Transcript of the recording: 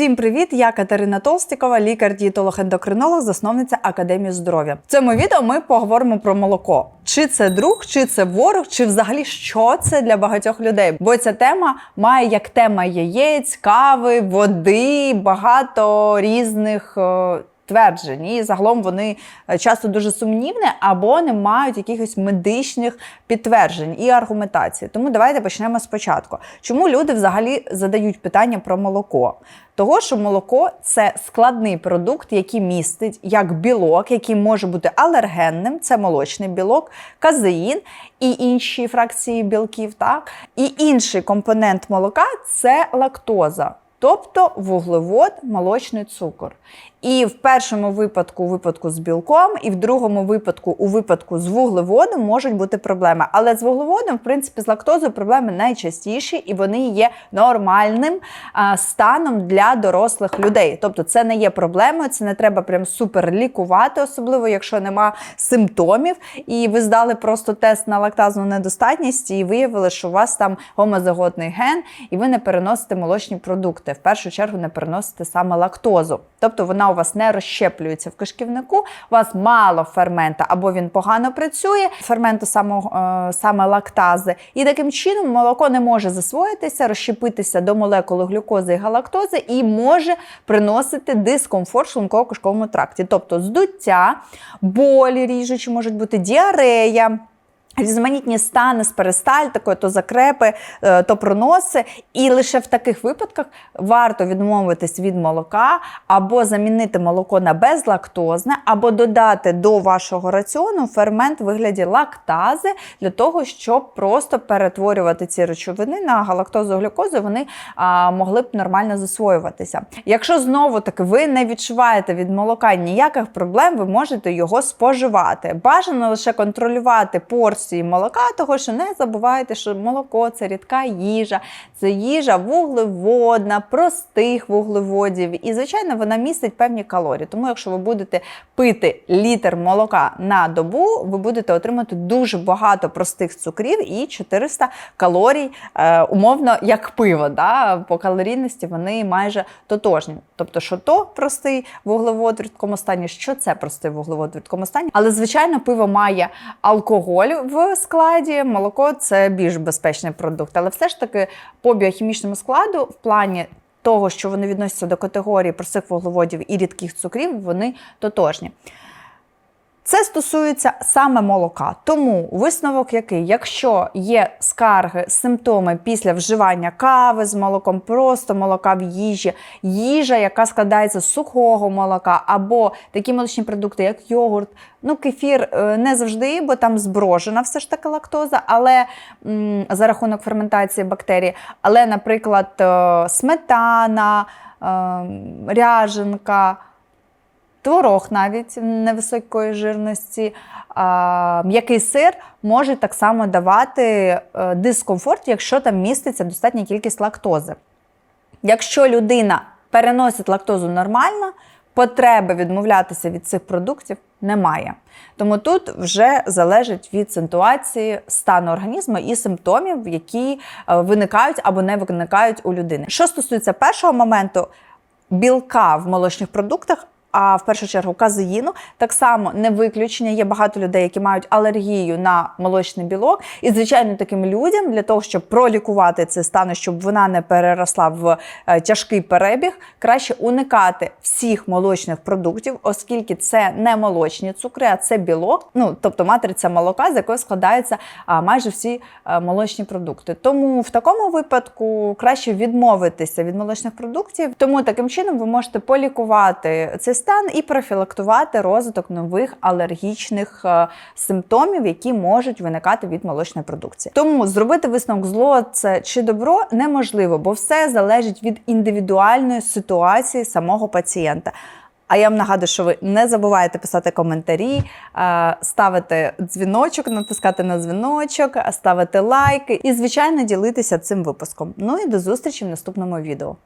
Всім привіт! Я Катерина Толстікова, лікар-дієтолог-ендокринолог, засновниця Академії здоров'я. В цьому відео ми поговоримо про молоко. Чи це друг, чи це ворог, чи взагалі що це для багатьох людей? Бо ця тема має як тема яєць, кави, води, багато різних. е, Тверджень, і загалом вони е, часто дуже сумнівні або не мають якихось медичних підтверджень і аргументації. Тому давайте почнемо спочатку. Чому люди взагалі задають питання про молоко? Того, що молоко це складний продукт, який містить як білок, який може бути алергенним, це молочний білок, казеїн і інші фракції білків. Так? І інший компонент молока це лактоза. Тобто вуглевод, молочний цукор. І в першому випадку, у випадку з білком, і в другому випадку, у випадку з вуглеводом, можуть бути проблеми. Але з вуглеводом, в принципі, з лактозою проблеми найчастіші, і вони є нормальним а, станом для дорослих людей. Тобто, це не є проблемою, це не треба прям супер лікувати, особливо якщо нема симптомів, і ви здали просто тест на лактазну недостатність, і виявили, що у вас там гомозаготний ген, і ви не переносите молочні продукти. В першу чергу не переносите саме лактозу. Тобто вона у вас не розщеплюється в кишківнику, у вас мало фермента, або він погано працює, ферменту самого, е, саме лактази. І таким чином молоко не може засвоїтися, розщепитися до молекули глюкози і галактози і може приносити дискомфорт в шлунково-кишковому тракті. Тобто здуття, болі ріжучі можуть бути діарея. Різноманітні стани з перистальтикою, то закрепи, е, то проноси. І лише в таких випадках варто відмовитись від молока, або замінити молоко на безлактозне, або додати до вашого раціону фермент в вигляді лактази для того, щоб просто перетворювати ці речовини на галактозу глюкозу, вони а, могли б нормально засвоюватися. Якщо знову таки ви не відчуваєте від молока ніяких проблем, ви можете його споживати. Бажано лише контролювати порцію порції молока, того що не забувайте, що молоко це рідка їжа, це їжа вуглеводна, простих вуглеводів. І, звичайно, вона містить певні калорії. Тому, якщо ви будете пити літр молока на добу, ви будете отримати дуже багато простих цукрів і 400 калорій, е, умовно, як пиво. Да? По калорійності вони майже тотожні. Тобто, що то простий вуглевод в рідкому стані, що це простий вуглевод в рідкому стані. Але, звичайно, пиво має алкоголь в складі, молоко це більш безпечний продукт. Але все ж таки по біохімічному складу, в плані того, що вони відносяться до категорії простих вуглеводів і рідких цукрів, вони тотожні. Це стосується саме молока. Тому висновок який, якщо є скарги, симптоми після вживання кави з молоком, просто молока в їжі, їжа, яка складається з сухого молока, або такі молочні продукти, як йогурт, ну кефір е, не завжди, бо там зброжена все ж таки лактоза, але м, за рахунок ферментації бактерій, але, наприклад, е, сметана, е, ряженка. Творог навіть невисокої жирності, м'який сир може так само давати е, дискомфорт, якщо там міститься достатня кількість лактози. Якщо людина переносить лактозу нормально, потреби відмовлятися від цих продуктів немає. Тому тут вже залежить від ситуації стану організму і симптомів, які е, виникають або не виникають у людини. Що стосується першого моменту, білка в молочних продуктах. А в першу чергу казеїну так само не виключення. Є багато людей, які мають алергію на молочний білок. І, звичайно, таким людям для того, щоб пролікувати цей стан, щоб вона не переросла в е, тяжкий перебіг, краще уникати всіх молочних продуктів, оскільки це не молочні цукри, а це білок, ну тобто матриця молока, з якої складаються майже всі молочні продукти. Тому в такому випадку краще відмовитися від молочних продуктів. Тому таким чином ви можете полікувати цей стан і профілактувати розвиток нових алергічних е, симптомів, які можуть виникати від молочної продукції. Тому зробити висновок зло це чи добро неможливо, бо все залежить від індивідуальної ситуації самого пацієнта. А я вам нагадую, що ви не забуваєте писати коментарі, е, ставити дзвіночок, натискати на дзвіночок, ставити лайки і, звичайно, ділитися цим випуском. Ну і до зустрічі в наступному відео.